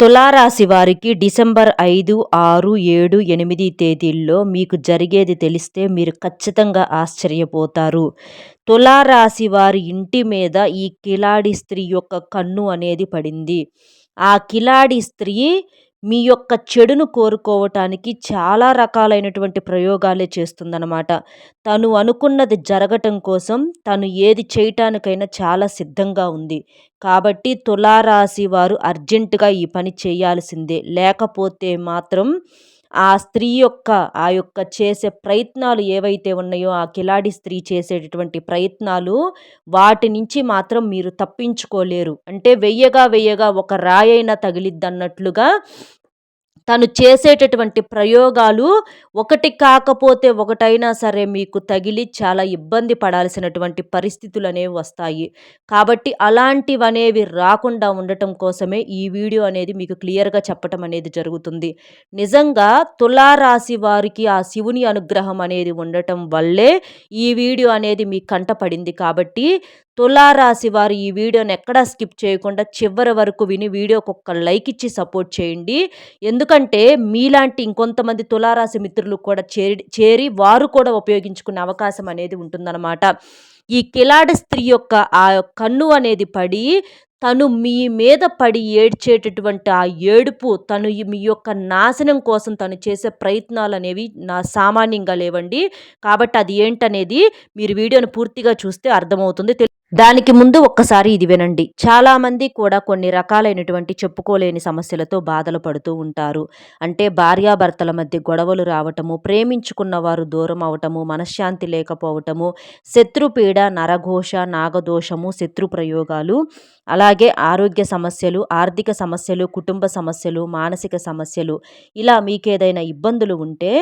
తులారాశి వారికి డిసెంబర్ ఐదు ఆరు ఏడు ఎనిమిది తేదీల్లో మీకు జరిగేది తెలిస్తే మీరు ఖచ్చితంగా ఆశ్చర్యపోతారు. తులారాశి వారి ఇంటి మీద ఈ కిలాడి స్త్రీ యొక్క కన్ను అనేది పడింది. ఆ కిలాడి స్త్రీ మీ యొక్క చెడును కోరుకోవటానికి చాలా రకాలైనటువంటి ప్రయోగాలే చేస్తుందన్నమాట. తను అనుకున్నది జరగటం కోసం తను ఏది చేయటానికైనా చాలా సిద్ధంగా ఉంది. కాబట్టి తులారాశి వారు అర్జెంటుగా ఈ పని చేయాల్సిందే. లేకపోతే మాత్రం ఆ స్త్రీ యొక్క ఆ యొక్క చేసే ప్రయత్నాలు ఏవైతే ఉన్నాయో ఆ కిలాడి స్త్రీ చేసేటటువంటి ప్రయత్నాలు వాటి నుంచి మాత్రం మీరు తప్పించుకోలేరు. అంటే వెయ్యగా వెయ్యగా ఒక రాయైనా తగిలిద్దన్నట్లుగా తను చేసేటటువంటి ప్రయోగాలు ఒకటి కాకపోతే ఒకటైనా సరే మీకు తగిలి చాలా ఇబ్బంది పడాల్సినటువంటి పరిస్థితులు అనేవి వస్తాయి. కాబట్టి అలాంటివి అనేవి రాకుండా ఉండటం కోసమే ఈ వీడియో అనేది మీకు క్లియర్గా చెప్పటం అనేది జరుగుతుంది. నిజంగా తులారాశి వారికి ఆ శివుని అనుగ్రహం అనేది ఉండటం వల్లే ఈ వీడియో అనేది మీ కంట పడింది. కాబట్టి తులారాశి వారు ఈ వీడియోని ఎక్కడా స్కిప్ చేయకుండా చివరి వరకు విని వీడియోకి ఒక్క లైక్ ఇచ్చి సపోర్ట్ చేయండి. ఎందుకు ఎందుకంటే మీలాంటి ఇంకొంతమంది తులారాశి మిత్రులు కూడా చేరి చేరి వారు కూడా ఉపయోగించుకునే అవకాశం అనేది ఉంటుందన్నమాట. ఈ కిలాడి స్త్రీ యొక్క ఆ కన్ను అనేది పడి తను మీ మీద పడి ఏడ్చేటటువంటి ఆ ఏడుపు తను మీ యొక్క నాశనం కోసం తను చేసే ప్రయత్నాలు అనేవి నా సామాన్యంగా లేవండి. కాబట్టి అది ఏంటనేది మీరు వీడియోను పూర్తిగా చూస్తే అర్థమవుతుంది. దానికి ముందు ఒక్కసారి ఇది వినండి. చాలామంది కూడా కొన్ని రకాలైనటువంటి చెప్పుకోలేని సమస్యలతో బాధలు పడుతూ ఉంటారు. అంటే భార్యాభర్తల మధ్య గొడవలు రావటము ప్రేమించుకున్న వారు దూరం అవటము మనశ్శాంతి లేకపోవటము శత్రుపీడ నరఘోష నాగదోషము శత్రు ప్రయోగాలు అలాగే ఆరోగ్య సమస్యలు ఆర్థిక సమస్యలు కుటుంబ సమస్యలు మానసిక సమస్యలు ఇలా మీకేదైనా ఇబ్బందులు ఉంటే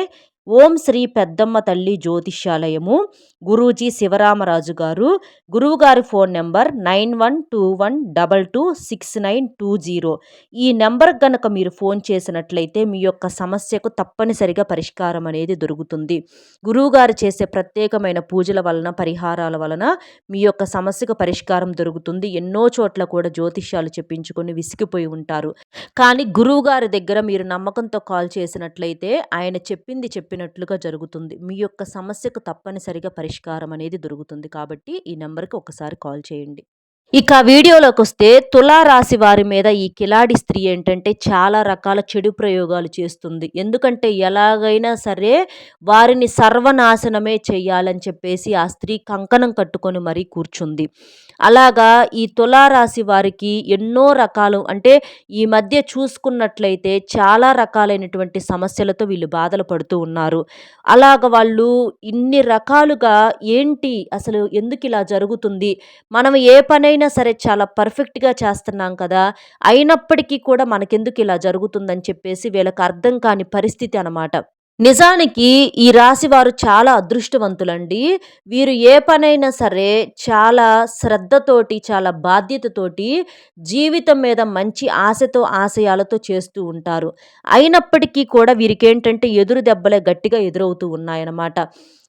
ఓం శ్రీ పెద్దమ్మ తల్లి జ్యోతిష్యాలయము. గురూజీ శివరామరాజు గారు. గురువుగారి phone number nine one two one double two six nine two zero. ఈ నెంబర్ గనక మీరు ఫోన్ చేసినట్లయితే మీ యొక్క సమస్యకు తప్పనిసరిగా పరిష్కారం అనేది దొరుకుతుంది. గురువుగారు చేసే ప్రత్యేకమైన పూజల వలన పరిహారాల వలన మీ యొక్క సమస్యకు పరిష్కారం దొరుకుతుంది. ఎన్నో చోట్ల కూడా జ్యోతిష్యాలు చెప్పించుకొని విసిగిపోయి ఉంటారు. కానీ గురువుగారి దగ్గర మీరు నమ్మకంతో కాల్ చేసినట్లయితే ఆయన చెప్పింది చెప్పినట్లుగా జరుగుతుంది. మీ యొక్క సమస్యకు తప్పనిసరిగా పరిష్కారం అనేది దొరుకుతుంది. కాబట్టి ఈ నెంబర్కి ఒకసారి కాల్ చేయండి. ఇక వీడియోలోకి వస్తే తులారాశి వారి మీద ఈ కిలాడి స్త్రీ ఏంటంటే చాలా రకాల చెడు ప్రయోగాలు చేస్తుంది. ఎందుకంటే ఎలాగైనా సరే వారిని సర్వనాశనమే చేయాలని చెప్పేసి ఆ స్త్రీ కంకణం కట్టుకొని మరీ కూర్చుంది. అలాగా ఈ తులారాశి వారికి ఎన్నో రకాలు అంటే ఈ మధ్య చూసుకున్నట్లయితే చాలా రకాలైనటువంటి సమస్యలతో వీళ్ళు బాధలు పడుతూ ఉన్నారు. అలాగ వాళ్ళు ఇన్ని రకాలుగా ఏంటి అసలు ఎందుకు ఇలా జరుగుతుంది? మనం ఏ పనైనా అయినా సరే చాలా పర్ఫెక్ట్గా చేస్తున్నాం కదా అయినప్పటికీ కూడా మనకెందుకు ఇలా జరుగుతుందని చెప్పేసి వీళ్ళకి అర్థం కాని పరిస్థితి అనమాట నిజానికి ఈ రాశి వారు చాలా అదృష్టవంతులండి. వీరు ఏ పనైనా సరే చాలా శ్రద్ధతోటి చాలా బాధ్యతతోటి జీవితం మీద మంచి ఆశతో ఆశయాలతో చేస్తూ ఉంటారు. అయినప్పటికీ కూడా వీరికి ఏంటంటే ఎదురు దెబ్బలే గట్టిగా ఎదురవుతూ ఉన్నాయన్నమాట.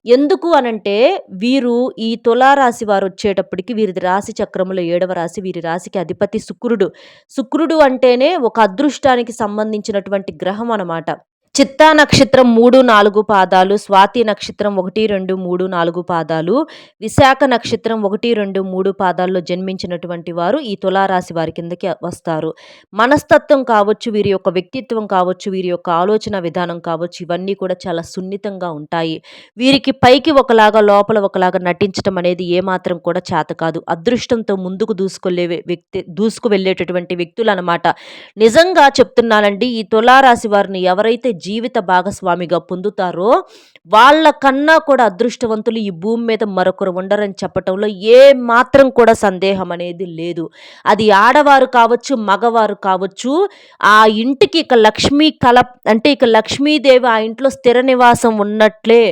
ఎందుకు అనంటే వీరు ఈ తులారాశి వారు వచ్చేటప్పటికి వీరిది రాశి చక్రములో ఏడవ రాశి వీరి రాశికి అధిపతి శుక్రుడు. శుక్రుడు అంటేనే ఒక అదృష్టానికి సంబంధించినటువంటి గ్రహం అనమాట చిత్తా నక్షత్రం మూడు నాలుగు పాదాలు స్వాతి నక్షత్రం ఒకటి రెండు మూడు నాలుగు పాదాలు విశాఖ నక్షత్రం ఒకటి రెండు మూడు పాదాల్లో జన్మించినటువంటి వారు ఈ తులారాశి వారి కిందకి వస్తారు. మనస్తత్వం కావచ్చు వీరి యొక్క వ్యక్తిత్వం కావచ్చు వీరి యొక్క ఆలోచన విధానం కావచ్చు ఇవన్నీ కూడా చాలా సున్నితంగా ఉంటాయి. వీరికి పైకి ఒకలాగా లోపల ఒకలాగా నటించడం అనేది ఏమాత్రం కూడా చేత కాదు. అదృష్టంతో ముందుకు దూసుకెళ్ళే వ్యక్తి దూసుకు వెళ్ళేటటువంటి వ్యక్తులు అనమాట నిజంగా చెప్తున్నానండి ఈ తులారాశి వారిని ఎవరైతే జీవిత భాగస్వామిగా పొందుతారో వాళ్ళకన్నా కూడా అదృష్టవంతులు ఈ భూమి మీద మరొకరు ఉండరని చెప్పటంలో ఏ మాత్రం కూడా సందేహం అనేది లేదు. అది ఆడవారు కావచ్చు మగవారు కావచ్చు ఆ ఇంటికి ఇక లక్ష్మీ కల అంటే ఇక లక్ష్మీదేవి ఆ ఇంట్లో స్థిర నివాసం ఉన్నట్లే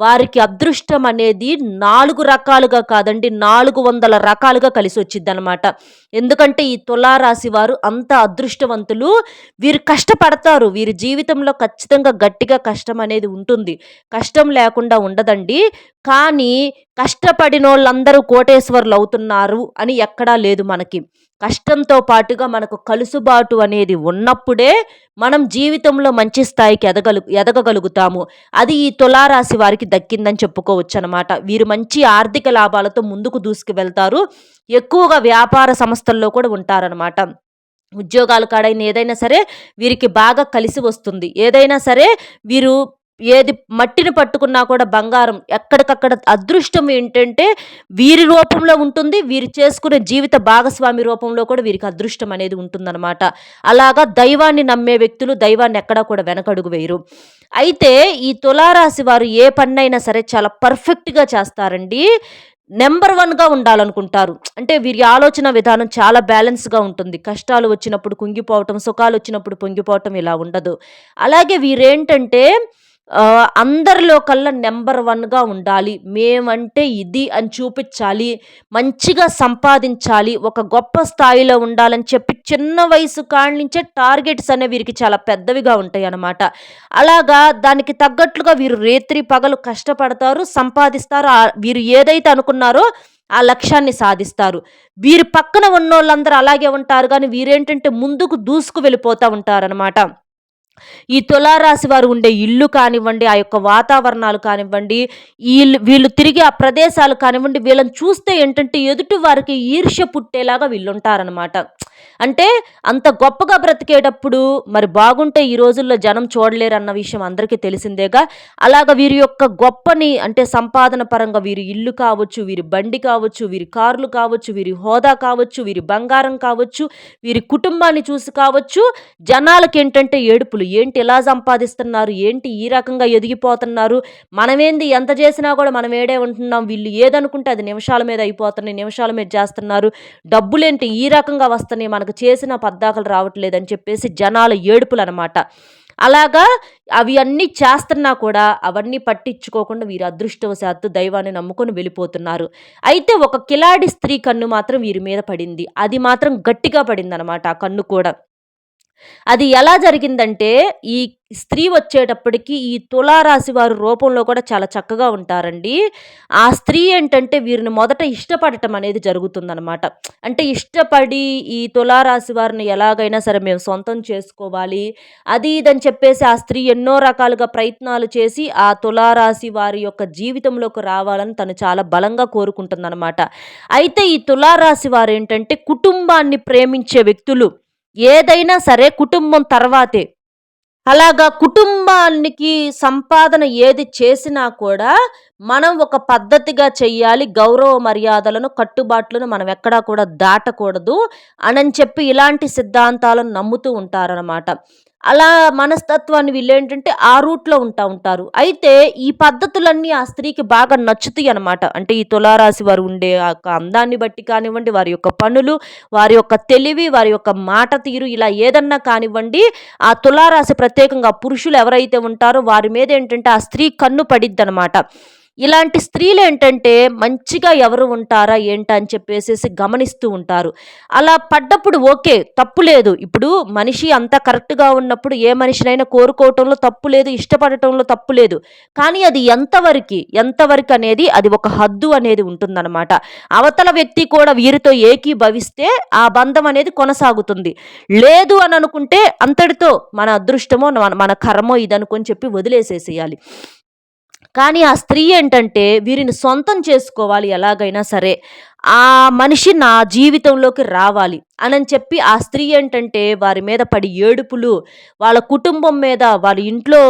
వారికి అదృష్టం అనేది నాలుగు రకాలుగా కాదండి నాలుగు వందల రకాలుగా కలిసి వచ్చింది అనమాట ఎందుకంటే ఈ తులారాశి వారు అంత అదృష్టవంతులు వీరు కష్టపడతారు వీరి జీవితంలో ఖచ్చితంగా ఖచ్చితంగా గట్టిగా కష్టం అనేది ఉంటుంది. కష్టం లేకుండా ఉండదండి. కానీ కష్టపడినోళ్ళందరూ కోటేశ్వర్లు అవుతున్నారు అని ఎక్కడా లేదు మనకి. కష్టంతో పాటుగా మనకు కలుసుబాటు అనేది ఉన్నప్పుడే మనం జీవితంలో మంచి స్థాయికి ఎదగలు ఎదగగలుగుతాము. అది ఈ తులారాశి వారికి దక్కిందని చెప్పుకోవచ్చు అనమాట వీరు మంచి ఆర్థిక లాభాలతో ముందుకు దూసుకు వెళ్తారు ఎక్కువగా వ్యాపార సంస్థల్లో కూడా ఉంటారనమాట. ఉద్యోగాలు కాడైనా ఏదైనా సరే వీరికి బాగా కలిసి వస్తుంది. ఏదైనా సరే వీరు ఏది మట్టిని పట్టుకున్నా కూడా బంగారం. ఎక్కడికక్కడ అదృష్టం ఏంటంటే వీరి రూపంలో ఉంటుంది వీరు చేసుకునే జీవిత భాగస్వామి రూపంలో కూడా వీరికి అదృష్టం అనేది ఉంటుందన్నమాట. అలాగా దైవాన్ని నమ్మే వ్యక్తులు దైవాన్ని ఎక్కడా కూడా వెనకడుగు వేయరు. అయితే ఈ తులారాశి వారు ఏ పన్నైనా సరే చాలా పర్ఫెక్ట్గా చేస్తారండి. నెంబర్ వన్గా ఉండాలనుకుంటారు. అంటే వీరి ఆలోచన విధానం చాలా బ్యాలెన్స్గా ఉంటుంది. కష్టాలు వచ్చినప్పుడు కుంగిపోవటం సుఖాలు వచ్చినప్పుడు పొంగిపోవటం ఇలా ఉండదు. అలాగే వీరేంటంటే అందరిలో కల్లా నెంబర్ వన్గా ఉండాలి. మేమంటే ఇది అని చూపించాలి. మంచిగా సంపాదించాలి. ఒక గొప్ప స్థాయిలో ఉండాలని చెప్పి చిన్న వయసు నుంచే టార్గెట్స్ అనేవి వీరికి చాలా పెద్దవిగా ఉంటాయి అన్నమాట అలాగా దానికి తగ్గట్లుగా వీరు రేత్రి పగలు కష్టపడతారు సంపాదిస్తారు. వీరు ఏదైతే అనుకున్నారో ఆ లక్ష్యాన్ని సాధిస్తారు. వీరి పక్కన ఉన్నోళ్ళందరూ అలాగే ఉంటారు. కానీ వీరేంటంటే ముందుకు దూసుకు వెళ్ళిపోతూ ఉంటారనమాట ఈ తులారాశి వారు ఉండే ఇల్లు కానివ్వండి ఆ యొక్క వాతావరణాలు కానివ్వండి వీళ్ళు వీళ్ళు తిరిగి ఆ ప్రదేశాలు కానివ్వండి వీళ్ళని చూస్తే ఏంటంటే ఎదుటి వారికి ఈర్ష్య పుట్టేలాగా వీళ్ళు ఉంటారనమాట అంటే అంత గొప్పగా బ్రతికేటప్పుడు మరి బాగుంటే ఈ రోజుల్లో జనం చూడలేరు అన్న విషయం అందరికీ తెలిసిందేగా. అలాగ వీరి యొక్క గొప్పని అంటే సంపాదన పరంగా వీరి ఇల్లు కావచ్చు వీరి బండి కావచ్చు వీరి కార్లు కావచ్చు వీరి హోదా కావచ్చు వీరి బంగారం కావచ్చు వీరి కుటుంబాన్ని చూసి కావచ్చు జనాలకి ఏంటంటే ఏడుపులు. ఏంటి ఎలా సంపాదిస్తున్నారు? ఏంటి ఈ రకంగా ఎదిగిపోతున్నారు? మనమేంది ఎంత చేసినా కూడా మనం ఏడే ఉంటున్నాం. వీళ్ళు ఏదనుకుంటే అది నిమిషాల మీద అయిపోతున్నాయి నిమిషాల మీద చేస్తున్నారు. డబ్బులేంటి ఈ రకంగా వస్తున్నాయి? మనకు చేసిన పద్దాకలు రావట్లేదని చెప్పేసి జనాల ఏడుపులు అనమాట అలాగా అవి అన్నీ చేస్తున్నా కూడా అవన్నీ పట్టించుకోకుండా వీరు అదృష్టవశాత్తు దైవాన్ని నమ్ముకొని వెళ్ళిపోతున్నారు. అయితే ఒక కిలాడి స్త్రీ కన్ను మాత్రం వీరి మీద పడింది. అది మాత్రం గట్టిగా పడింది అనమాట ఆ కన్ను కూడా. అది ఎలా జరిగిందంటే ఈ స్త్రీ వచ్చేటప్పటికి ఈ తులారాశి వారి రూపంలో కూడా చాలా చక్కగా ఉంటారండి. ఆ స్త్రీ ఏంటంటే వీరిని మొదట ఇష్టపడటం అనేది జరుగుతుందనమాట అంటే ఇష్టపడి ఈ తులారాశి వారిని ఎలాగైనా సరే మేము సొంతం చేసుకోవాలి అది ఇదని చెప్పేసి ఆ స్త్రీ ఎన్నో రకాలుగా ప్రయత్నాలు చేసి ఆ తులారాశి వారి యొక్క జీవితంలోకి రావాలని తను చాలా బలంగా కోరుకుంటుందన్నమాట. అయితే ఈ తులారాశి వారు ఏంటంటే కుటుంబాన్ని ప్రేమించే వ్యక్తులు. ఏదైనా సరే కుటుంబం తర్వాతే. అలాగా కుటుంబానికి సంపాదన ఏది చేసినా కూడా మనం ఒక పద్ధతిగా చెయ్యాలి. గౌరవ మర్యాదలను కట్టుబాట్లను మనం ఎక్కడా కూడా దాటకూడదు. అని చెప్పి ఇలాంటి సిద్ధాంతాలను నమ్ముతూ ఉంటారనమాట అలా మనస్తత్వాన్ని వీళ్ళు ఏంటంటే ఆ రూట్లో ఉంటా ఉంటారు. అయితే ఈ పద్ధతులన్నీ ఆ స్త్రీకి బాగా నచ్చుతాయి అనమాట అంటే ఈ తులారాశి వారు ఉండే ఆ అందాన్ని బట్టి కానివ్వండి వారి యొక్క పనులు వారి యొక్క తెలివి వారి యొక్క మాట తీరు ఇలా ఏదన్నా కానివ్వండి ఆ తులారాశి ప్రత్యేకంగా పురుషులు ఎవరైతే ఉంటారో వారి మీద ఏంటంటే ఆ స్త్రీ కన్ను పడిద్ది అనమాట ఇలాంటి స్త్రీలు ఏంటంటే మంచిగా ఎవరు ఉంటారా ఏంటా అని చెప్పేసి గమనిస్తూ ఉంటారు. అలా పడ్డప్పుడు ఓకే తప్పు లేదు. ఇప్పుడు మనిషి అంత కరెక్ట్గా ఉన్నప్పుడు ఏ మనిషినైనా కోరుకోవటంలో తప్పు లేదు ఇష్టపడటంలో తప్పు లేదు. కానీ అది ఎంతవరకు ఎంతవరకు అనేది అది ఒక హద్దు అనేది ఉంటుందన్నమాట. అవతల వ్యక్తి కూడా వీరితో ఏకీభవిస్తే ఆ బంధం అనేది కొనసాగుతుంది. లేదు అని అనుకుంటే అంతటితో మన అదృష్టమో మన కర్మో ఇదనుకొని చెప్పి వదిలేసేసేయాలి. కానీ ఆ స్త్రీ ఏంటంటే వీరిని సొంతం చేసుకోవాలి ఎలాగైనా సరే. ఆ మనిషి నా జీవితంలోకి రావాలి. అని చెప్పి ఆ స్త్రీ ఏంటంటే వారి మీద పడి ఏడుపులు వాళ్ళ కుటుంబం మీద వాళ్ళ ఇంట్లో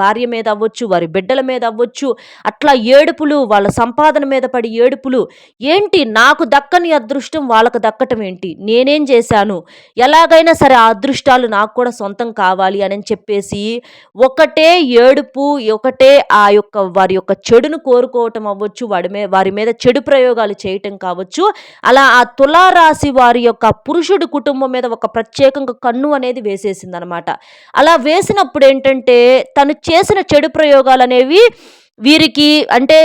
భార్య మీద అవ్వచ్చు వారి బిడ్డల మీద అవ్వచ్చు అట్లా ఏడుపులు వాళ్ళ సంపాదన మీద పడి ఏడుపులు. ఏంటి నాకు దక్కని అదృష్టం వాళ్ళకు దక్కటం ఏంటి? నేనేం చేశాను? ఎలాగైనా సరే ఆ అదృష్టాలు నాకు కూడా సొంతం కావాలి అని చెప్పేసి ఒకటే ఏడుపు ఒకటే ఆ యొక్క వారి యొక్క చెడును కోరుకోవటం అవ్వచ్చు వాడి మీద వారి మీద చెడు ప్రయోగాలు చేయటం కావచ్చు. అలా ఆ తులారాశి వారి యొక్క పురుషుడి కుటుంబం మీద ఒక ప్రత్యేకంగా కన్ను అనేది వేసేసింది అనమాట అలా వేసినప్పుడు ఏంటంటే తను చేసిన చెడు ప్రయోగాలు అనేవి వీరికి అంటే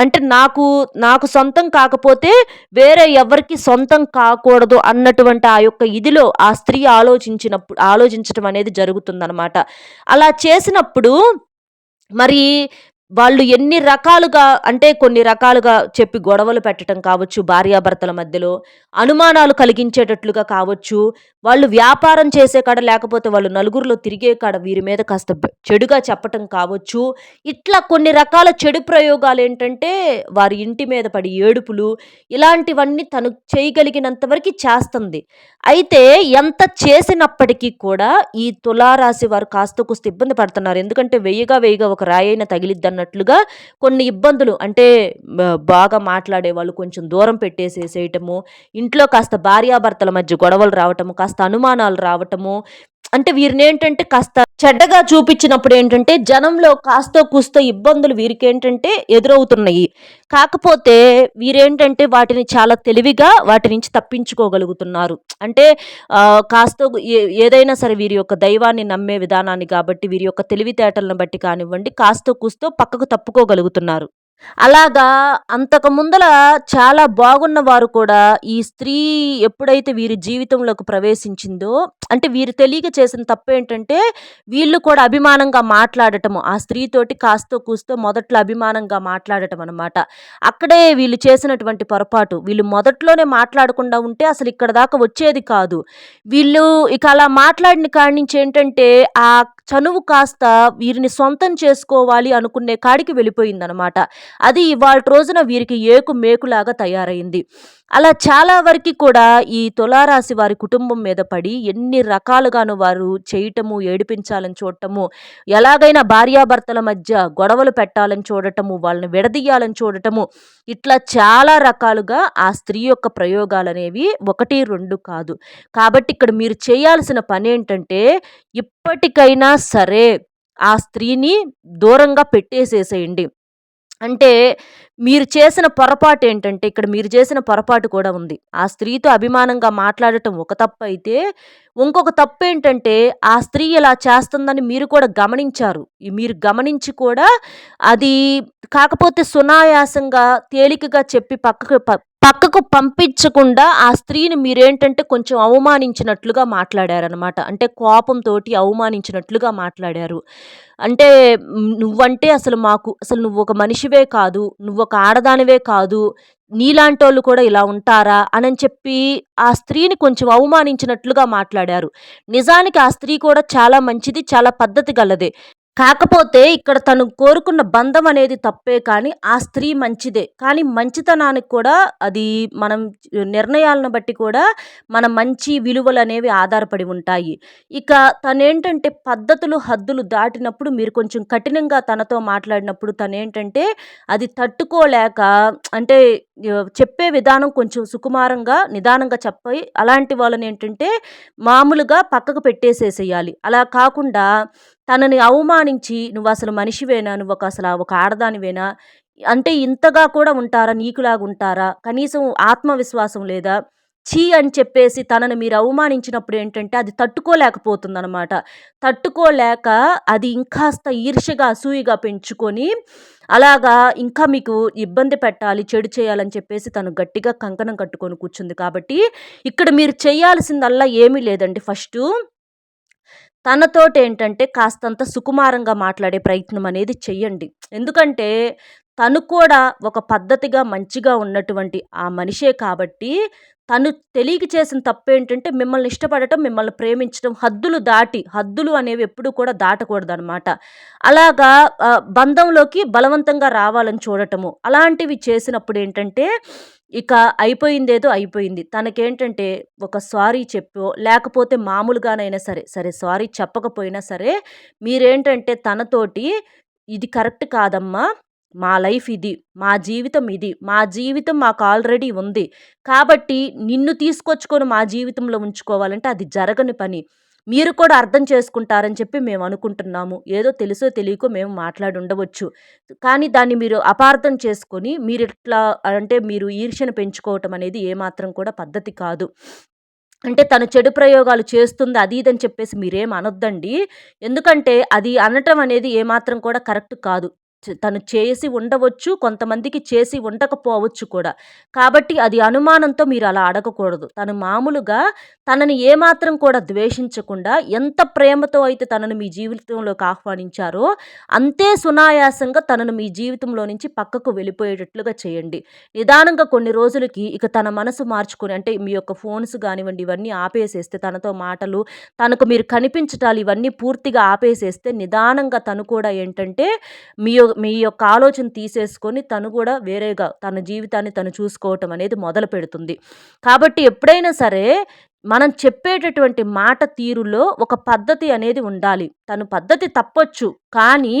అంటే నాకు నాకు సొంతం కాకపోతే వేరే ఎవరికి సొంతం కాకూడదు అన్నటువంటి ఆ యొక్క ఇదిలో ఆ స్త్రీ ఆలోచించినప్పుడు ఆలోచించడం అనేది జరుగుతుందనమాట. అలా చేసినప్పుడు మరి వాళ్ళు ఎన్ని రకాలుగా అంటే కొన్ని రకాలుగా చెప్పి గొడవలు పెట్టటం కావచ్చు భార్యాభర్తల మధ్యలో, అనుమానాలు కలిగించేటట్లుగా కావచ్చు, వాళ్ళు వ్యాపారం చేసే కాడ లేకపోతే వాళ్ళు నలుగురిలో తిరిగే కాడ వీరి మీద కాస్త చెడుగా చెప్పటం కావచ్చు. ఇట్లా కొన్ని రకాల చెడు ప్రయోగాలు ఏంటంటే వారి ఇంటి మీద పడి ఏడుపులు ఇలాంటివన్నీ తను చేయగలిగినంత వరకు చేస్తుంది. అయితే ఎంత చేసినప్పటికీ కూడా ఈ తులారాశి వారు కాస్త కూస్తో ఇబ్బంది పడుతున్నారు. ఎందుకంటే వెయ్యిగా వెయ్యిగా ఒక రాయైన అన్నట్లుగా కొన్ని ఇబ్బందులు అంటే బాగా మాట్లాడే వాళ్ళు కొంచెం దూరం పెట్టేసేసేయటము, ఇంట్లో కాస్త భార్యాభర్తల మధ్య గొడవలు రావటము, కాస్త అనుమానాలు రావటము. అంటే వీరినేంటంటే కాస్త చెడ్డగా చూపించినప్పుడు ఏంటంటే జనంలో కాస్తో కూస్తో ఇబ్బందులు వీరికేంటంటే ఎదురవుతున్నాయి. కాకపోతే వీరేంటంటే వాటిని చాలా తెలివిగా వాటి నుంచి తప్పించుకోగలుగుతున్నారు. అంటే కాస్తో ఏ ఏదైనా సరే వీరి యొక్క దైవాన్ని నమ్మే విధానాన్ని కాబట్టి వీరి యొక్క తెలివితేటలను బట్టి కానివ్వండి కాస్తో కూస్తో పక్కకు తప్పుకోగలుగుతున్నారు. అలాగా అంతకు ముందల చాలా బాగున్న వారు కూడా ఈ స్త్రీ ఎప్పుడైతే వీరి జీవితంలోకి ప్రవేశించిందో అంటే వీరు తెలియక చేసిన తప్పు ఏంటంటే వీళ్ళు కూడా అభిమానంగా మాట్లాడటము. ఆ స్త్రీతోటి కాస్తో కూస్తో మొదట్లో అభిమానంగా మాట్లాడటం అనమాట. అక్కడే వీళ్ళు చేసినటువంటి పొరపాటు. వీళ్ళు మొదట్లోనే మాట్లాడకుండా ఉంటే అసలు ఇక్కడ దాకా వచ్చేది కాదు. వీళ్ళు ఇక అలా మాట్లాడిన కాడి నుంచి ఏంటంటే ఆ చనువు కాస్త వీరిని సొంతం చేసుకోవాలి అనుకునే కాడికి వెళ్ళిపోయిందనమాట. అది ఇవాళ రోజున వీరికి ఏకు మేకులాగా తయారైంది. అలా చాలా వరకి కూడా ఈ తులారాశి వారి కుటుంబం మీద పడి ఎన్ని రకాలుగాను వారు చేయటము, ఏడిపించాలని చూడటము, ఎలాగైనా భార్యాభర్తల మధ్య గొడవలు పెట్టాలని చూడటము, వాళ్ళని విడదీయాలని చూడటము, ఇట్లా చాలా రకాలుగా ఆ స్త్రీ యొక్క ప్రయోగాలు అనేవి ఒకటి రెండు కాదు. కాబట్టి ఇక్కడ మీరు చేయాల్సిన పని ఏంటంటే ఇప్పటికైనా సరే ఆ స్త్రీని దూరంగా పెట్టేసేసేయండి. అంటే మీరు చేసిన పొరపాటు ఏంటంటే ఇక్కడ మీరు చేసిన పొరపాటు కూడా ఉంది. ఆ స్త్రీతో అభిమానంగా మాట్లాడటం ఒక తప్పైతే, ఇంకొక తప్పు ఏంటంటే ఆ స్త్రీ ఇలా చేస్తుందని మీరు కూడా గమనించారు. మీరు గమనించి కూడా అది కాకపోతే సునాయాసంగా, తేలికగా చెప్పి పక్కకు ప పక్కకు పంపించకుండా ఆ స్త్రీని మీరేంటంటే కొంచెం అవమానించినట్లుగా మాట్లాడారనమాట. అంటే కోపంతో అవమానించినట్లుగా మాట్లాడారు. అంటే నువ్వంటే అసలు మాకు అసలు నువ్వు ఒక మనిషివే కాదు, నువ్వు ఒక ఆడదానివే కాదు, నీలాంటోళ్ళు కూడా ఇలా ఉంటారా? అని చెప్పి ఆ స్త్రీని కొంచెం అవమానించినట్లుగా మాట్లాడారు. నిజానికి ఆ స్త్రీ కూడా చాలా మంచిది, చాలా పద్ధతి గలదే. కాకపోతే ఇక్కడ తను కోరుకున్న బంధం అనేది తప్పే కానీ, ఆ స్త్రీ మంచిదే. కానీ మంచితనానికి కూడా అది మనం నిర్ణయాలను బట్టి కూడా మన మంచి విలువలు అనేవి ఆధారపడి ఉంటాయి. ఇక తనేంటంటే పద్ధతులు, హద్దులు దాటినప్పుడు మీరు కొంచెం కఠినంగా తనతో మాట్లాడినప్పుడు తనేంటంటే అది తట్టుకోలేక అంటే చెప్పే విధానం కొంచెం సుకుమారంగా, నిదానంగా చెప్పి అలాంటి వాళ్ళని ఏంటంటే మామూలుగా పక్కకు పెట్టేసేసేయాలి. అలా కాకుండా తనని అవమానించి నువ్వు అసలు మనిషివేనా? నువ్వు ఒక అసలు ఒక ఆడదానివేనా? అంటే ఇంతగా కూడా ఉంటారా? నీకులాగా ఉంటారా కనీసం ఆత్మవిశ్వాసం లేదా?" ఛీ! అని చెప్పేసి తనని మీరు అవమానించినప్పుడు ఏంటంటే అది తట్టుకోలేకపోతుందనమాట. తట్టుకోలేక అది ఇంకాస్త ఈర్ష్యగా, అసూయగా పెంచుకొని అలాగా ఇంకా మీకు ఇబ్బంది పెట్టాలి, చెడు చేయాలని చెప్పేసి తను గట్టిగా కంకణం కట్టుకొని కూర్చుంది కాబట్టి, ఇక్కడ మీరు చేయాల్సిందల్లా ఏమీ లేదండి ఫస్ట్ తనతోటి ఏంటంటే కాస్తంత సుకుమారంగా మాట్లాడే ప్రయత్నం అనేది చెయ్యండి. ఎందుకంటే తను కూడా ఒక పద్ధతిగా, మంచిగా ఉన్నటువంటి ఆ మనిషే కాబట్టి, తను తెలియక చేసిన తప్పు ఏంటంటే మిమ్మల్ని ఇష్టపడటం, మిమ్మల్ని ప్రేమించడం హద్దులు దాటి హద్దులు అనేవి ఎప్పుడూ కూడా దాటకూడదనమాట. అలాగా బంధంలోకి బలవంతంగా రావాలని చూడటము. అలాంటివి చేసినప్పుడు ఏంటంటే ఇక అయిపోయిందేదో అయిపోయింది. తనకేంటంటే ఒక సారీ చెప్పో, లేకపోతే మామూలుగానైనా సరే, సరే సారీ చెప్పకపోయినా సరే, మీరేంటంటే తనతోటి "ఇది కరెక్ట్ కాదమ్మా. మా లైఫ్ ఇది. మా జీవితం ఇది. మా జీవితం మాకు ఆల్రెడీ ఉంది. కాబట్టి నిన్ను తీసుకొచ్చుకొని మా జీవితంలో ఉంచుకోవాలంటే అది జరగని పని. మీరు కూడా అర్థం చేసుకుంటారని చెప్పి మేము అనుకుంటున్నాము. ఏదో తెలుసో తెలియకో మేము మాట్లాడి ఉండవచ్చు. కానీ దాన్ని మీరు అపార్థం చేసుకొని మీరు ఇట్లా అంటే మీరు ఈర్ష్యను పెంచుకోవటం అనేది ఏమాత్రం కూడా పద్ధతి కాదు. అంటే తను చెడు ప్రయోగాలు చేస్తుంది అది ఇదని చెప్పేసి మీరేం అనొద్దండి. ఎందుకంటే అది అనటం అనేది ఏమాత్రం కూడా కరెక్ట్ కాదు. తను చేసి ఉండవచ్చు కొంతమందికి చేసి ఉండకపోవచ్చు కూడా. కాబట్టి అది అనుమానంతో మీరు అలా అడగకూడదు. తను మామూలుగా తనని ఏమాత్రం కూడా ద్వేషించకుండా ఎంత ప్రేమతో అయితే తనను మీ జీవితంలోకి ఆహ్వానించారో అంతే సునాయాసంగా తనను మీ జీవితంలో నుంచి పక్కకు వెళ్ళిపోయేటట్లుగా చేయండి. నిదానంగా కొన్ని రోజులకి ఇక తన మనసు మార్చుకుని అంటే మీ యొక్క ఫోన్స్ కానివ్వండి ఇవన్నీ ఆపేసేస్తే తనతో మాటలు తనకు మీరు కనిపించటాలు ఇవన్నీ పూర్తిగా ఆపేసేస్తే నిదానంగా తను కూడా ఏంటంటే మీ మీ యొక్క ఆలోచన తీసేసుకొని తను కూడా వేరేగా తన జీవితాన్ని తను చూసుకోవటం అనేది మొదలు పెడుతుంది. కాబట్టి ఎప్పుడైనా సరే మనం చెప్పేటటువంటి మాట తీరులో ఒక పద్ధతి అనేది ఉండాలి. తను పద్ధతి తప్పొచ్చు. కానీ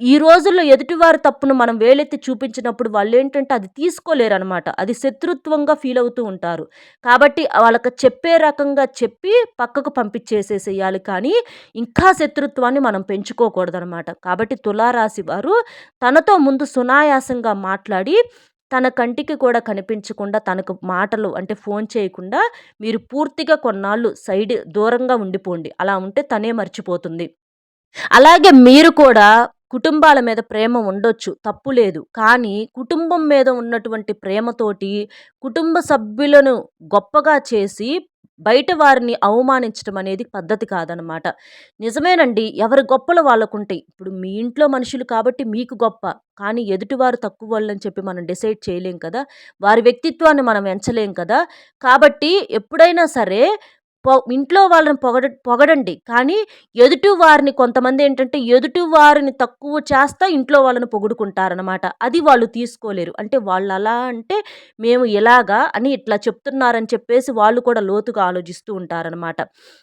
ఈ రోజుల్లో ఎదుటివారి తప్పును మనం వేలెత్తి చూపించినప్పుడు వాళ్ళు ఏంటంటే అది తీసుకోలేరు అనమాట అది శత్రుత్వంగా ఫీల్ అవుతూ ఉంటారు. కాబట్టి వాళ్ళకి చెప్పే రకంగా చెప్పి పక్కకు పంపించేసేసేయాలి. కానీ ఇంకా శత్రుత్వాన్ని మనం పెంచుకోకూడదనమాట కాబట్టి తులారాశి వారు తనతో ముందు సునాయాసంగా మాట్లాడి తన కంటికి కూడా కనిపించకుండా తనకు మాటలు అంటే ఫోన్ చేయకుండా మీరు పూర్తిగా కొన్నాళ్ళు సైడ్ దూరంగా ఉండిపోండి. అలా ఉంటే తనే మర్చిపోతుంది. అలాగే మీరు కూడా కుటుంబాల మీద ప్రేమ ఉండొచ్చు తప్పు లేదు. కానీ కుటుంబం మీద ఉన్నటువంటి ప్రేమతోటి కుటుంబ సభ్యులను గొప్పగా చేసి బయట వారిని అవమానించడం అనేది పద్ధతి కాదనమాట నిజమేనండి ఎవరి గొప్పలు వాళ్ళకుంటాయి ఇప్పుడు మీ ఇంట్లో మనుషులు కాబట్టి మీకు గొప్ప కానీ ఎదుటివారు తక్కువ వాళ్ళని చెప్పి మనం డిసైడ్ చేయలేం కదా. వారి వ్యక్తిత్వాన్ని మనం ఎంచలేం కదా. కాబట్టి ఎప్పుడైనా సరే పొ ఇంట్లో వాళ్ళని పొగడ పొగడండి. కానీ ఎదుటి వారిని కొంతమంది ఏంటంటే ఎదుటి వారిని తక్కువ చేస్తా ఇంట్లో వాళ్ళని పొగుడుకుంటారనమాట అది వాళ్ళు తీసుకోలేరు. అంటే వాళ్ళు అలా అంటే మేము ఇలాగా అని ఇట్లా చెప్తున్నారని చెప్పేసి వాళ్ళు కూడా లోతుగా ఆలోచిస్తూ ఉంటారనమాట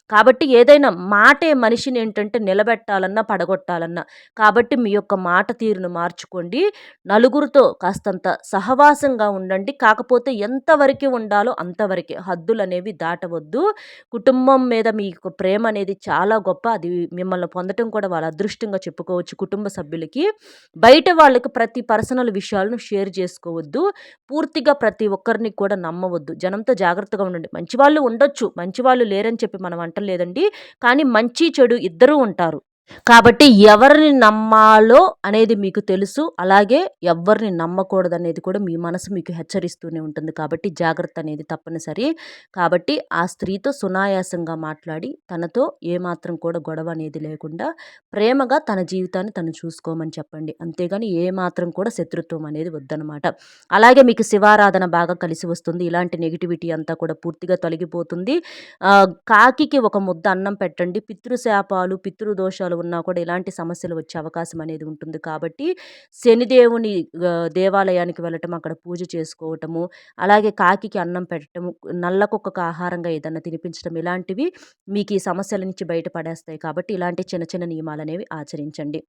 కాబట్టి ఏదైనా మాటే మనిషిని ఏంటంటే నిలబెట్టాలన్నా పడగొట్టాలన్నా కాబట్టి మీ యొక్క మాట తీరును మార్చుకోండి. నలుగురితో కాస్తంత సహవాసంగా ఉండండి. కాకపోతే ఎంతవరకు ఉండాలో అంతవరకే. హద్దులు అనేవి దాటవద్దు. కుటుంబం మీద మీకు ప్రేమ అనేది చాలా గొప్ప. అది మిమ్మల్ని పొందటం కూడా వాళ్ళ అదృష్టంగా చెప్పుకోవచ్చు కుటుంబ సభ్యులకి. బయట వాళ్ళకి ప్రతి పర్సనల్ విషయాలను షేర్ చేసుకోవద్దు. పూర్తిగా ప్రతి ఒక్కరిని కూడా నమ్మవద్దు. జనంతో జాగ్రత్తగా ఉండండి. మంచి వాళ్ళు ఉండొచ్చు. మంచి వాళ్ళు లేరని చెప్పి మనం అంటలేదండి. కానీ మంచి చెడు ఇద్దరూ ఉంటారు. కాబట్టి ఎవరిని నమ్మాలో అనేది మీకు తెలుసు అలాగే ఎవరిని నమ్మకూడదనేది కూడా మీ మనసు మీకు హెచ్చరిస్తూనే ఉంటుంది. కాబట్టి జాగ్రత్త అనేది తప్పనిసరి. కాబట్టి ఆ స్త్రీతో సునాయాసంగా మాట్లాడి తనతో ఏమాత్రం కూడా గొడవ అనేది లేకుండా ప్రేమగా తన జీవితాన్ని తను చూసుకోమని చెప్పండి. అంతేగాని ఏమాత్రం కూడా శత్రుత్వం అనేది వద్దనమాట. అలాగే మీకు శివారాధన బాగా కలిసి వస్తుంది. ఇలాంటి నెగిటివిటీ అంతా కూడా పూర్తిగా తొలగిపోతుంది. కాకికి ఒక ముద్ద అన్నం పెట్టండి. పితృశాపాలు పితృదోషాలు ఉన్నా కూడా ఇలాంటి సమస్యలు వచ్చే అవకాశం అనేది ఉంటుంది. కాబట్టి శనిదేవుని దేవాలయానికి వెళ్ళటం అక్కడ పూజ చేసుకోవటము అలాగే కాకికి అన్నం పెట్టడము నల్ల కుక్కకు ఆహారంగా ఏదన్నా తినిపించడం ఇలాంటివి మీకు ఈ సమస్యల నుంచి బయటపడేస్తాయి. కాబట్టి ఇలాంటి చిన్న చిన్న నియమాలు అనేవి ఆచరించండి.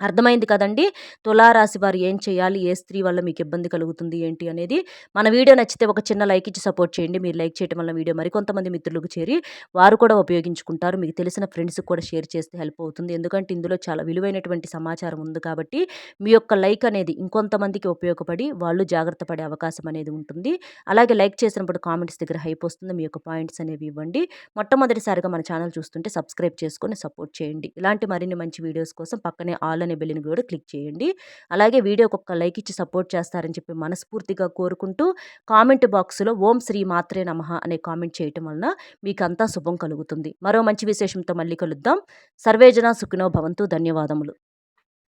అర్థమైంది కదండి? తులారాశి వారు ఏం చేయాలి? ఏ స్త్రీ వల్ల మీకు ఇబ్బంది కలుగుతుంది? ఏంటి అనేది మన వీడియో నచ్చితే ఒక చిన్న లైక్ ఇచ్చి సపోర్ట్ చేయండి. మీరు లైక్ చేయడం వల్ల వీడియో మరికొంతమంది మిత్రులకు చేరి వారు కూడా ఉపయోగించుకుంటారు. మీకు తెలిసిన ఫ్రెండ్స్కి కూడా షేర్ చేస్తే హెల్ప్ అవుతుంది. ఎందుకంటే ఇందులో చాలా విలువైనటువంటి సమాచారం ఉంది కాబట్టి మీ యొక్క లైక్ అనేది ఇంకొంతమందికి ఉపయోగపడి వాళ్ళు జాగ్రత్త పడే అవకాశం అనేది ఉంటుంది. అలాగే లైక్ చేసినప్పుడు కామెంట్స్ దగ్గర హైప్ వస్తుంది. మీ యొక్క పాయింట్స్ అనేవి ఇవ్వండి. మొట్టమొదటిసారిగా మన ఛానల్ చూస్తుంటే సబ్స్క్రైబ్ చేసుకొని సపోర్ట్ చేయండి. ఇలాంటి మరిన్ని మంచి వీడియోస్ కోసం పక్కనే ఆల్ అనే బెల్లిని కూడా క్లిక్ చేయండి. అలాగే వీడియోకి ఒక లైక్ ఇచ్చి సపోర్ట్ చేస్తారని చెప్పి మనస్ఫూర్తిగా కోరుకుంటూ కామెంట్ బాక్స్లో ఓం శ్రీ మాత్రే నమ అనే కామెంట్ చేయటం వలన మీకు అంతా శుభం కలుగుతుంది. మరో మంచి విశేషంతో మళ్ళీ కలుద్దాం. సర్వేజన సుఖినో భవంతు. ధన్యవాదములు.